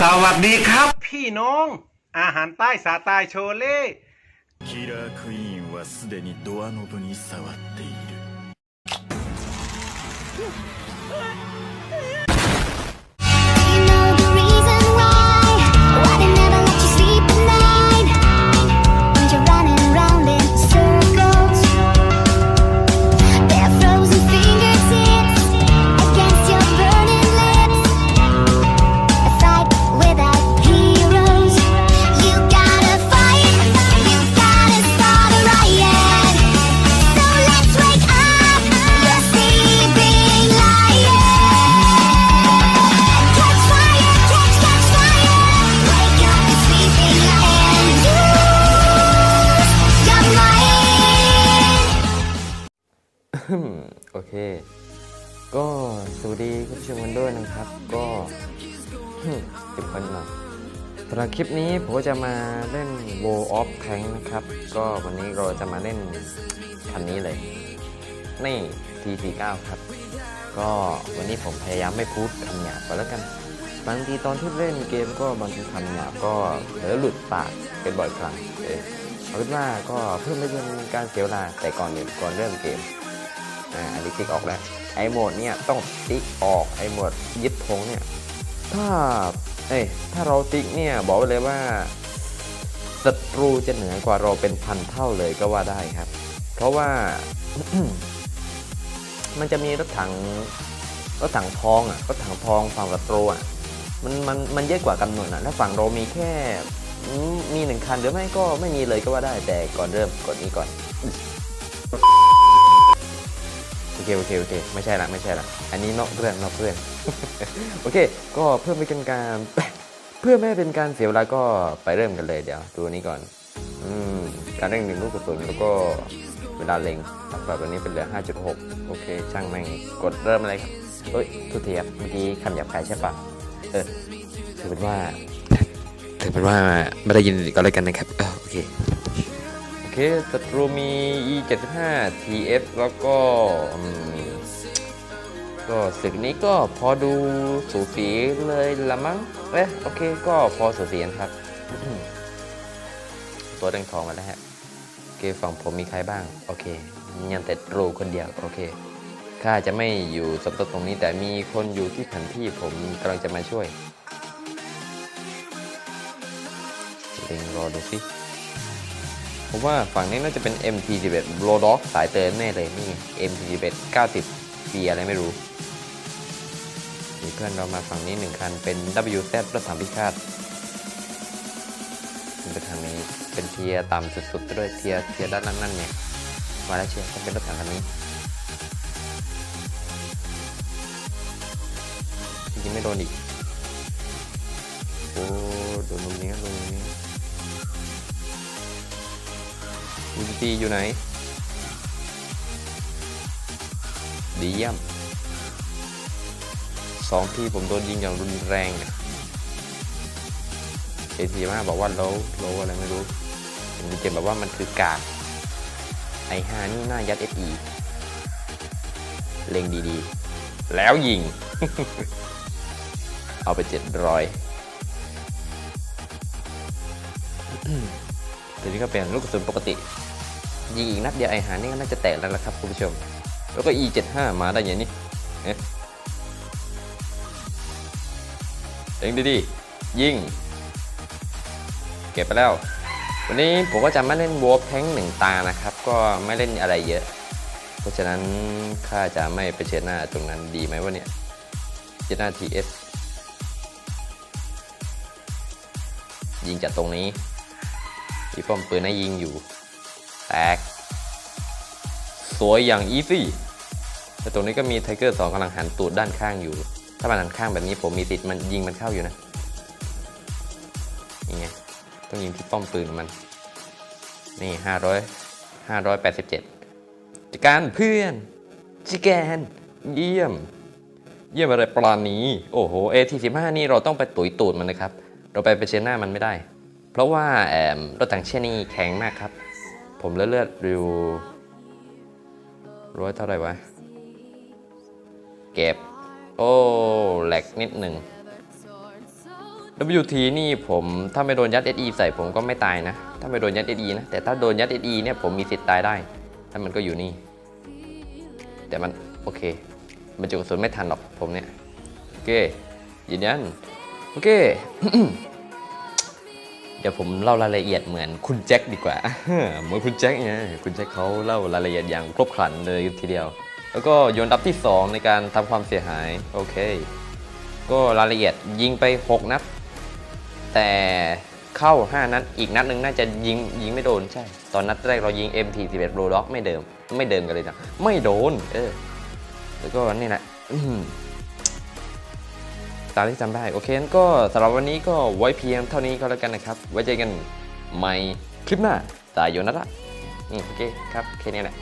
สวัสดีครับพี่น้อง อาหารใต้สาตายโชเล่ キラークイーンはすでにドアノブに触っている สวัสดีคุณผู้ชมกันด้วยนะครับ ก็ติดคนหน่อยสำหรับคลิปนี้ผมก็จะมาเล่น World of Tank นะครับ ก็วันนี้เราจะมาเล่นคันนี้เลย นี่ T49 ครับ ก็วันนี้ผมพยายามไม่พูดคำหยาบไปแล้วกัน บางทีตอนที่เล่นเกมก็บางทีคำหยาบก็เผลอหลุดปากเป็นบ่อยครั้งเออเอาเป็นว่าก็เพื่อไม่เป็นการเสียเวลาแต่ก่อนอื่นก่อนเริ่มเกมอ่าอันนี้ติ๊กออกแล้ว ไอโหมดเนี่ยต้องติ๊กออกไอโหมดยึดธงเนี่ยถ้าเอ้ยถ้าเราติ๊กเนี่ยบอกไว้เลยว่าศัตรูจะเหนือกว่าเราเป็นพันเท่าเลยก็ว่าได้ครับ เพราะว่ามันจะมีรถถังรถถังทองอะรถถังทองฝั่งศัตรูอะมันมันมันเยอะกว่ากำหนดอะแล้วฝั่งเรามีแค่มมีหนึ่งคันหรือไม่ก็ไม่มีเลยก็ว่าได้แต่ก่อนเริ่มกดนี้ก่อน เคโอเคโอเคไม่ใช่ละไม่ใช่ละอันนี้นอกเรื่องนอกเรื่องโอเค ก็เพื่อไม่เป็นการเพื่อไม่ให้เป็นการเสียเวลาก็ไปเริ่มกันเลยเดี๋ยวดูนี้ก่อนอืมการเร่งหนึ่งลูกกระสุนแล้วก็เวลาเล็งแบบวันนี้เป็นเหลือ 5.6 โอเค ช่างแม่งกดเริ่มอะไรครับเฮ้ยทุเทียบเมื่อกี้คำหยาบคายใช่ปะเออถือเป็นว่าถือเป็นว่าไม่ได้ยินก็แล้วกันนะครับโอเค เคศัตรูมี E75 TF แล้วก็ก็ศึกนี้ก็พอดูสูสีเลยละมั้งเอ๊ะโอเคก็พอสูสีกันครับ ตัวแดงทองมาแล้วฮะโอเคฝั่งผมมีใครบ้าง โอเค ยังแต่รูคนเดียว โอเคข้าจะไม่อยู่สมทบตรงนี้แต่มีคนอยู่ที่แผนที่ผมกำลังจะมาช่วยเล็งรอดูสิ ผมว่าฝั่งนี้น่าจะเป็น MT11 โ o ด็อกสายเตือนแน่เลยนี่ MT11 90 ปีอะไรไม่รู้มีเพื่อนเรามาฝั่งนี้หนึ่งคันเป็น WZ รถถังพิฆาตขึ้นไปทางนี้เป็นเทียต่ำสุดๆด้วยเทียเทียด้านล่างนั่นเนี่ยมาแล้วเชียร์ต้องเป็นรถถังคันนี้จริงๆไม่โดนอีกโอ้โดนตรงนี้โดนตรงนี้ จีอยู่ไหน ดีเยี่ยมสองที่ผมโดนยิงอย่างรุนแรงเอทีมาบอกว่าโลโลอะไรไม่รู้ผมจะแบบว่ามันคือกากไอฮานี่น่ายัดเอฟีเล็งดีๆ แล้วยิง เอาไปเจ็ดร้อยตัวนี้ก็เป็นลูกกระสุนปกติ ยิงอีกนัดเดียวไอหานี่ก็น่าจะแตกแล้วละครับคุณผู้ชม แล้วก็ E75 มาได้อยังนี่เอ๊ะเองดีๆยิง เก็บไปแล้ว วันนี้ผมก็จะไม่เล่นวอลแทงหนึ่งตานะครับ ก็ไม่เล่นอะไรเยอะ เพราะฉะนั้นข้าจะไม่ไปเชิญหน้าตรงนั้นดีไหมวะเนี่ยเชิญหน้า TS ยิงจากตรงนี้มีป้อมปืนให้ยิงอยู่ แตก สวยอย่างอีซี่แต่ตรงนี้ก็มีไทเกอร์สองกำลังหันตูดด้านข้างอยู่ ถ้ามันหันข้างแบบนี้ผมมีติดมันยิงมันเข้าอยู่นะนี่ไงต้องยิงที่ป้อมปืนมัน นี่ห้าร้อยห้าร้อยแปดสิบเจ็ดจัดการเพื่อนจิแกนเยี่ยม เยี่ยมอะไรปราณีโอ้โหเอทีสิบห้านี่เราต้องไปตุ๋ยตูดมันนะครับ เราไปไปเชิญหน้ามันไม่ได้ เพราะว่าแอมรถถังเช่นนี้แข็งมากครับ ผมเลือดเลือดริวร้อยเท่าไหร่วะ เก็บ โอ้แหลกนิดหนึ่ง WT นี่ผมถ้าไม่โดนยัด SE ใส่ผมก็ไม่ตายนะ ถ้าไม่โดนยัด SE นะ แต่ถ้าโดนยัด SE เนี่ยผมมีสิทธิ์ตายได้ ถ้ามันก็อยู่นี่ แต่มัน โอเค มันจุกระสุนไม่ทันหรอกผมเนี่ย โอเคยืนยันโอเค ดี๋ยวผมเล่ารายละเอียดเหมือนคุณแจ็คดีกว่า เหมือนคุณแจ็คเนี่ยคุณแจ็คเขาเล่ารายละเอียดอย่างครบครันเลยทีเดียว แล้วก็โยนดับที่ 2 ในการทำความเสียหาย โอเค ก็รายละเอียดยิงไป 6 นัด แต่เข้า 5 นัด อีกนัดหนึ่งน่าจะยิงยิงไม่โดนใช่ ตอนนัดแรกเรายิง MT11 b l o d o g ไม่เดิม ไม่เดิมกันเลยนะ ไม่โดน เออ แล้วก็นี่แหละ ตามที่จำได้ โอเคก็สำหรับวันนี้ก็ไว้เพียงเท่านี้ก็แล้วกันนะครับ ไว้เจอกันใหม่คลิปหน้าสายโยนัทละโอเคครับ แค่นี้แหละ